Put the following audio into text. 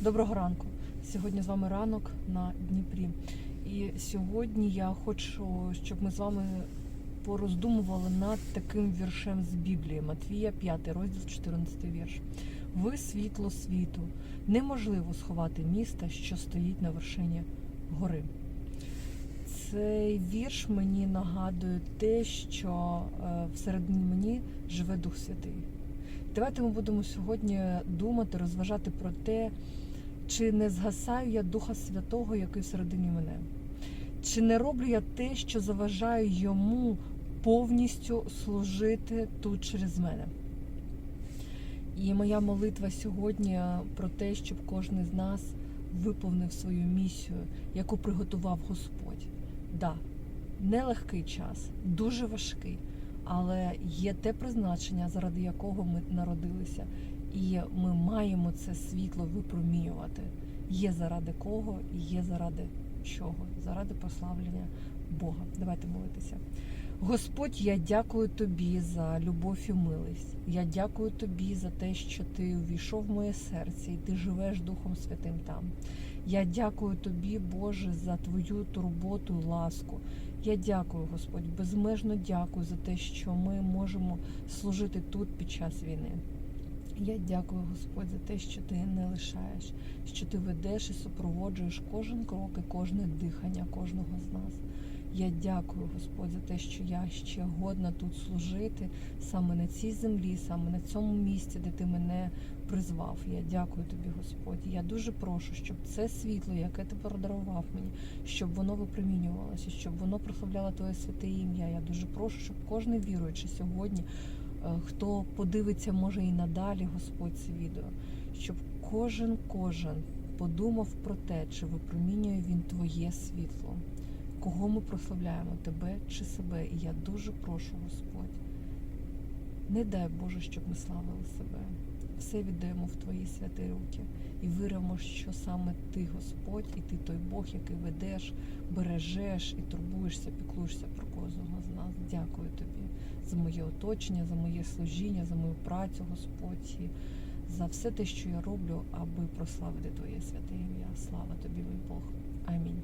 Доброго ранку. Сьогодні з вами ранок на Дніпрі. І сьогодні я хочу, щоб ми з вами пороздумували над таким віршем з Біблії Матвія, 5 розділ, 14 вірш. Ви світло світу. Неможливо сховати міста, що стоїть на вершині гори. Цей вірш мені нагадує те, що е, всередині мені живе Дух Святий. Давайте ми будемо сьогодні думати, розважати про те, чи не згасаю я Духа Святого, який всередині мене, чи не роблю я те, що заважаю йому повністю служити тут через мене. І моя молитва сьогодні про те, щоб кожен з нас виповнив свою місію, яку приготував Господь. Да, нелегкий час, дуже важкий, але є те призначення, заради якого ми народилися, і ми маємо це світло випромінювати. Є заради кого і є заради чого? Заради прославлення Бога. Давайте молитися. Господь, я дякую тобі за любов і милість. Я дякую тобі за те, що ти увійшов в моє серце і ти живеш Духом Святим там. Я дякую тобі, Боже, за твою турботу ласку. Я дякую, Господь, безмежно дякую за те, що ми можемо служити тут під час війни. Я дякую, Господь, за те, що ти не лишаєш, що ти ведеш і супроводжуєш кожен крок і кожне дихання кожного з нас. Я дякую, Господь, за те, що я ще годна тут служити саме на цій землі, саме на цьому місці, де ти мене призвав. Я дякую тобі, Господь. Я дуже прошу, щоб це світло, яке ти подарував мені, щоб воно випромінювалося, щоб воно прославляло Твоє святе ім'я. Я дуже прошу, щоб кожен віруючий сьогодні, е, хто подивиться, може і надалі, Господь, це відео, щоб кожен, кожен подумав про те, чи випромінює він Твоє світло. Кого ми прославляємо, тебе чи себе? І я дуже прошу, Господь, не дай Боже, щоб ми славили себе. Все віддаємо в Твої святі руки і віримо, що саме Ти, Господь, і Ти той Бог, який ведеш, бережеш і турбуєшся, піклуєшся про кожного з нас. Дякую тобі за моє оточення, за моє служіння, за мою працю, Господь, і за все те, що я роблю, аби прославити Твоє святе ім'я. Слава тобі, мій Бог. Амінь.